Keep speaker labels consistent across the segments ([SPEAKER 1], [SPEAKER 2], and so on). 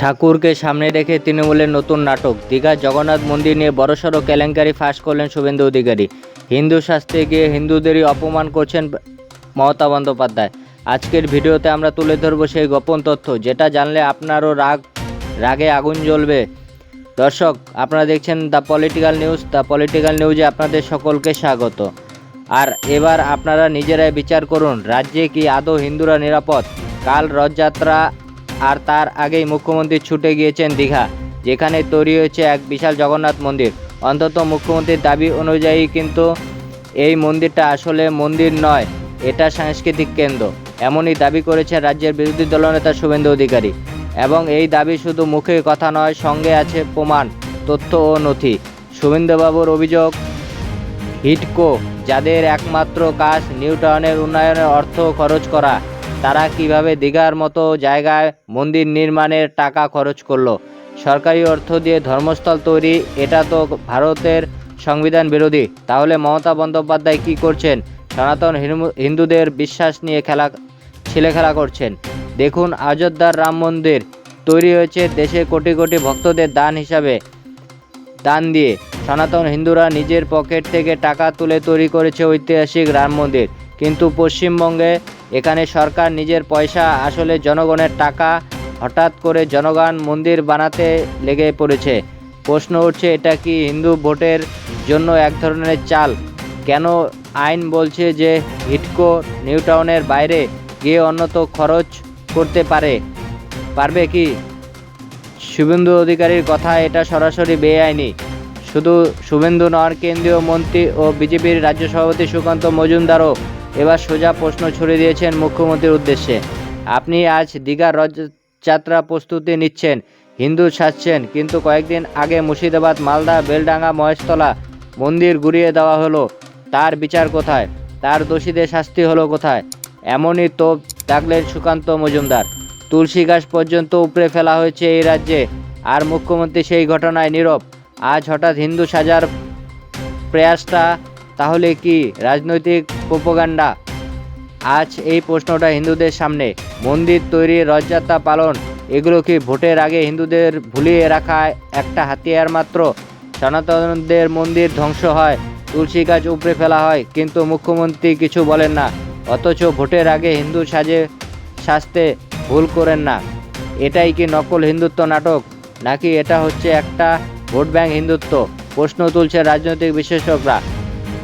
[SPEAKER 1] ঠাকুরকে সামনে রেখে তৃণমূলের নতুন নাটক। দীঘা জগন্নাথ মন্দির নিয়ে বড়সড় কেলেঙ্কারি ফাঁস করলেন শুভেন্দু অধিকারী। হিন্দু শাস্ত্রে গিয়ে হিন্দুদেরই অপমান করছেন মমতা বন্দ্যোপাধ্যায়। আজকের ভিডিওতে আমরা তুলে ধরবো সেই গোপন তথ্য, যেটা জানলে আপনারও রাগ, রাগে আগুন জ্বলবে। দর্শক, আপনারা দেখছেন the political news. The political নিউজে আপনাদের সকলকে স্বাগত। আর এবার আপনারা নিজেরাই বিচার করুন, রাজ্যে কি আদৌ হিন্দুরা নিরাপদ? কাল রথযাত্রা আর তার আগেই মুখ্যমন্ত্রী ছুটে গিয়েছেন দীঘা, যেখানে তৈরি হয়েছে এক বিশাল জগন্নাথ মন্দির। অন্তত মুখ্যমন্ত্রীর দাবি অনুযায়ী কিন্তু এই মন্দিরটা আসলে মন্দির নয়, এটা সাংস্কৃতিক কেন্দ্র। এমনই দাবি করেছেন রাজ্যের বিরোধী দলনেতা শুভেন্দু অধিকারী। এবং এই দাবি শুধু মুখে কথা নয়, সঙ্গে আছে প্রমাণ, তথ্য ও নথি। শুভেন্দুবাবুর অভিযোগ, হিটকো, যাদের একমাত্র কাজ নিউ টাউনের উন্নয়নের অর্থ খরচ করা তারা কীভাবে দীঘার মতো জায়গায় মন্দির নির্মাণের টাকা খরচ করল? সরকারি অর্থ দিয়ে ধর্মস্থল তৈরি, এটা তো ভারতের সংবিধান বিরোধী। তাহলে মমতা বন্দ্যোপাধ্যায় কী করছেন? সনাতন হিন্দু- হিন্দুদের বিশ্বাস নিয়ে খেলা, ছেলে খেলা করছেন। দেখুন অযোধ্যার রাম মন্দির, তৈরি হয়েছে দেশের কোটি কোটি ভক্তদের দান হিসাবে। দান দিয়ে সনাতন হিন্দুরা নিজের পকেট থেকে টাকা তুলে তৈরি করেছে ঐতিহাসিক রাম মন্দির। কিন্তু পশ্চিমবঙ্গে এখানে সরকার নিজের পয়সা আসলে জনগণের টাকা হঠাৎ করে জনগণ মন্দির বানাতে লেগে পড়েছে। প্রশ্ন উঠছে, এটা কি হিন্দু ভোটের জন্য এক ধরনের চাল? কেন আইন বলছে যে হিটকো নিউ টাউনের বাইরে গিয়ে অন্যত খরচ করতে পারে? পারবে কি? শুভেন্দু অধিকারীর কথা এটা সরাসরি বেআইনি। শুধু শুভেন্দু নন, কেন্দ্রীয় মন্ত্রী ও বিজেপির রাজ্য সভাপতি সুকান্ত মজুমদারও এবার সোজা প্রশ্ন ছড়িয়ে দিয়েছেন মুখ্যমন্ত্রীর উদ্দেশ্যে। আপনি আজ দীঘার রথযাত্রা প্রস্তুতি নিচ্ছেন, হিন্দু সাজছেন, কিন্তু কয়েকদিন আগে মুর্শিদাবাদ, মালদা, বেলডাঙ্গা, মহেশতলা মন্দির গুড়িয়ে দেওয়া হলো। তার বিচার কোথায়? তার দোষীদের শাস্তি হলো কোথায়? এমনই তোপ ডাকলেন সুকান্ত মজুমদার। তুলসী গাছ পর্যন্ত উপড়ে ফেলা হয়েছে এই রাজ্যে, আর মুখ্যমন্ত্রী সেই ঘটনায় নীরব। আজ হঠাৎ হিন্দু সাজার প্রয়াসটা তাহলে কি রাজনৈতিক প্রোপাগান্ডা? আজ এই প্রশ্নটা হিন্দুদের সামনে। মন্দির তৈরি রথযাত্রা পালন, এগুলো কি ভোটের আগে হিন্দুদের ভুলিয়ে রাখা একটা হাতিয়ার মাত্র? সনাতনদের মন্দির ধ্বংস হয়, তুলসী গাছ উপড়ে ফেলা হয়, কিন্তু মুখ্যমন্ত্রী কিছু বলেন না, অথচ ভোটের আগে হিন্দু সাজে, সাজতে ভুল করেন না। এটাই কি নকল হিন্দুত্ব নাটক? নাকি এটা হচ্ছে একটা ভোট ব্যাংক হিন্দুত্ব? প্রশ্ন তুলছে রাজনৈতিক বিশেষজ্ঞরা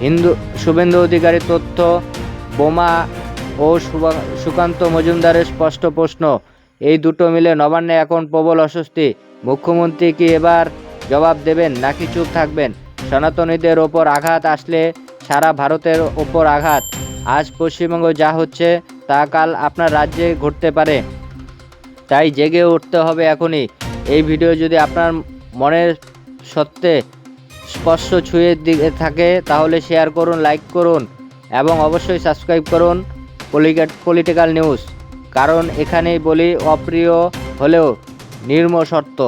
[SPEAKER 1] হিন্দু, শুভেন্দু অধিকারী তথ্য, বোমা ও সুকান্ত মজুমদারের স্পষ্ট প্রশ্ন। এই দুটো মিলে নবান্নে এখন প্রবল অস্বস্তি। মুখ্যমন্ত্রী কি এবার জবাব দেবেন নাকি চুপ থাকবেন? সনাতনীদের ওপর আঘাত আসলে সারা ভারতের ওপর আঘাত। আজ পশ্চিমবঙ্গ যা হচ্ছে তা কাল আপনার রাজ্যে ঘটতে পারে। তাই জেগে উঠতে হবে এখনই। এই ভিডিও যদি আপনার মনের সত্ত্বে স্পর্শ ছুঁয়ে দিকে থাকে, তাহলে শেয়ার করুন লাইক করুন এবং অবশ্যই সাবস্ক্রাইব করুন পলিটিক্যাল নিউজ কারণ এখানেই বলি, অপ্রিয় হলেও নির্ম সত্য।